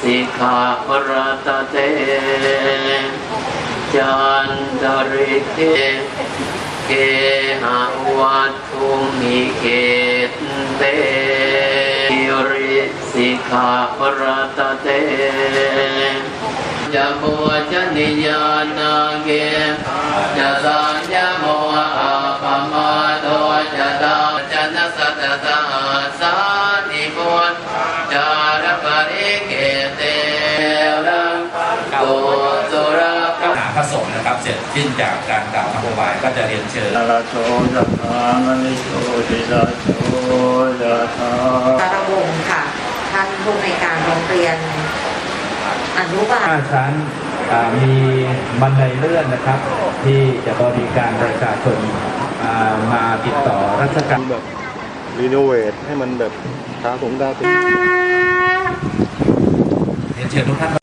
สิกขาปรตเตจันทริเกเกหะวัตถุมิเกตเตริสิกขาปรตเตจะโมจะนิยานาเกจะสัญญโมอาปมา โกสุระหาพระสงฆ์นะครับ เสร็จสิ้นจากการกล่าวคำถวายก็จะเรียนเชิญนาราโชจัตตามณิโชติราโชยะถาพระวงศ์ค่ะ ท่านผู้ในวยการโรงเรียนอนุบาลห้าชั้นอ่ามีบันไดเลื่อนนะครับ ที่จะบริการประชาชนอ่ามาติดต่อราชการแบบรีโนเวทให้มันแบบตาสมตาตึงเรียนเชิญทุกท่าน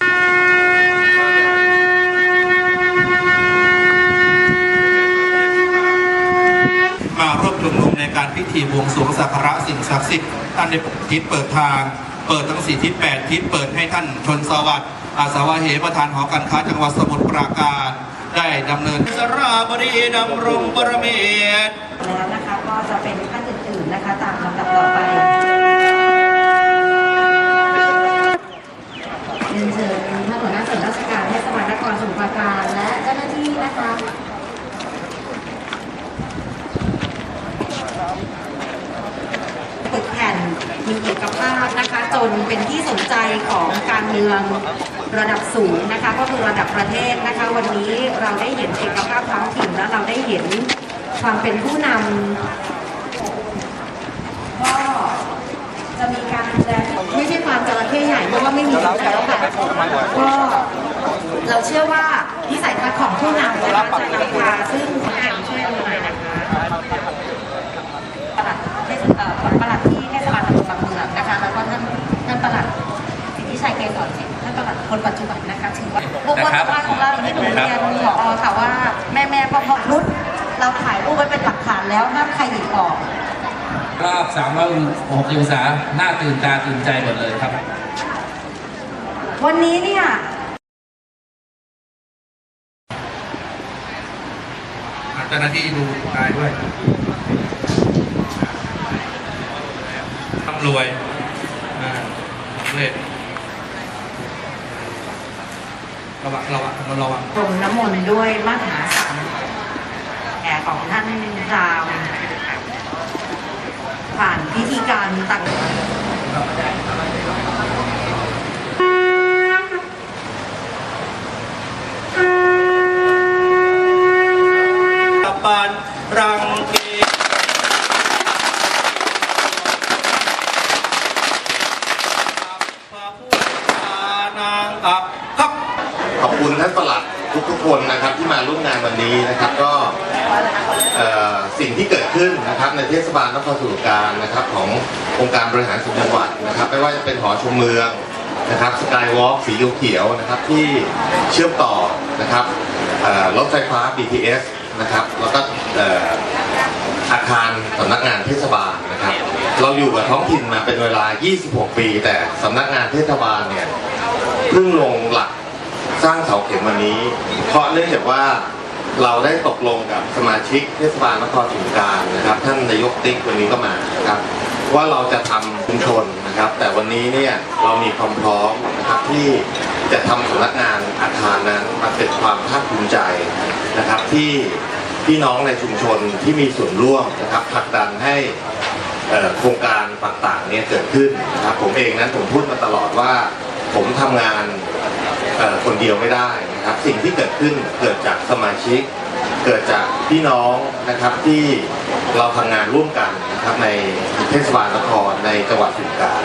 ในการพิธีบวงสรวงสักการะสิ่งศักดิ์สิทธิ์ท่านได้ทิศเปิดทาง เปิดทั้งสี่ทิศแปดทิศเปิดให้ท่านชนสวัสดิ์อาสาวะเหประธานหอการค้าจังหวัดสมุทรปราการ ได้ดำเนินสราบดีดำรงบรเมตแล้วนะคะก็จะเป็นท่านอื่นๆนะคะตามลำดับต่อไปเรียนเชิญท่านหัวหน้าส่วนราชการเทศบาลนครสมุทรปราการและเจ้าหน้าที่นะคะฝึกแผ่น มีเอกภาพนะคะจนเป็นที่สนใจของการเมืองระดับสูงนะคะก็คือระดับประเทศนะคะ วันนี้เราได้เห็นเอกภาพท้องถิ่นและเราได้เห็นความเป็นผู้นำก็จะมีการดูแลไม่ใช่ความจระเข้ใหญ่เพราะว่าไม่มีแล้วค่ะก็เราเชื่อว่าวิสัยทัศน์ของผู้นำนะคะจะนำพาซึ่งแอมช่วยดูหน่อยนะคะ ปลัดเทศเอ่อปลัดที่เทศบาลตำบลบางเมืองนะคะ แล้วก็ท่านท่านปลัด สิทธิชัยเกษรศิลป์ท่านปลัดคนปัจจุบันนะคะถือว่าบุคคลสำคัญของเราอย่างที่หนูเรียนหมอค่ะว่าแม่แม่พ่อพ่อรุดเราถ่ายรูปไว้เป็นหลักฐานแล้วห้ามใครหยิบออกรอบ360องศาหน้าตื่นตาตื่นใจหมดเลยครับ วันนี้เนี่ยเจ้าหน้าที่ดูนายด้วยร่ำรวยอ่าเลย ระวังระวังระวังพรมน้ำมนต์ด้วยมหาศาลแก่ของท่านรามผ่านพิธีการต่างตะปันรังเกพระพุทธานางอักคับ อบคุณท่านประหลัดทุกๆคนนะครับที่มาร่วมงานวันนี้นะครับก็สิ่งที่เกิดขึ้นนะครับในเทศบาลนครสุรปราการนะครับขององค์การบริหารส่วนจังหวัดนะครับไม่ว่าจะเป็นหอชมเมืองนะครับสกายวอล์กสีเขียวนะครับที่เชื่อมต่อนะครับรถไฟฟ้า BTS นะครับแล้วก็อาคารสำนักงานเทศบาลนะครับ เราอยู่กับท้องถิ่นมาเป็นเวลา 26 ปี แต่สำนักงานเทศบาลเนี่ยเพิ่งลงหลัก สร้างเสาเข็มวันนี้ เพราะเนื่องจากว่าเราได้ตกลงกับสมาชิกเทศบาลนครสมุทรราการนะครับ ท่านนายกติ๊กวันนี้ก็มานะครับ ว่าเราจะทำชุมชนนะครับ แต่วันนี้เนี่ยเรามีความพร้อมนะครับที่จะทำสำนักงานอาคารนั้นมันเป็นความภาคภูมิใจนะครับ ที่พี่น้องในชุมชนที่มีส่วนร่วมนะครับผลักดันให้โครงการต่างๆเนี่ยเกิดขึ้นนะครับผมเองนั้นผมพูดมาตลอดว่าผมทำงาน คนเดียวไม่ได้นะครับ สิ่งที่เกิดขึ้นเกิดจากสมาชิก เกิดจากพี่น้องนะครับที่เราทำงานร่วมกันนะครับในเทศบาลนครในจังหวัดสุรราการ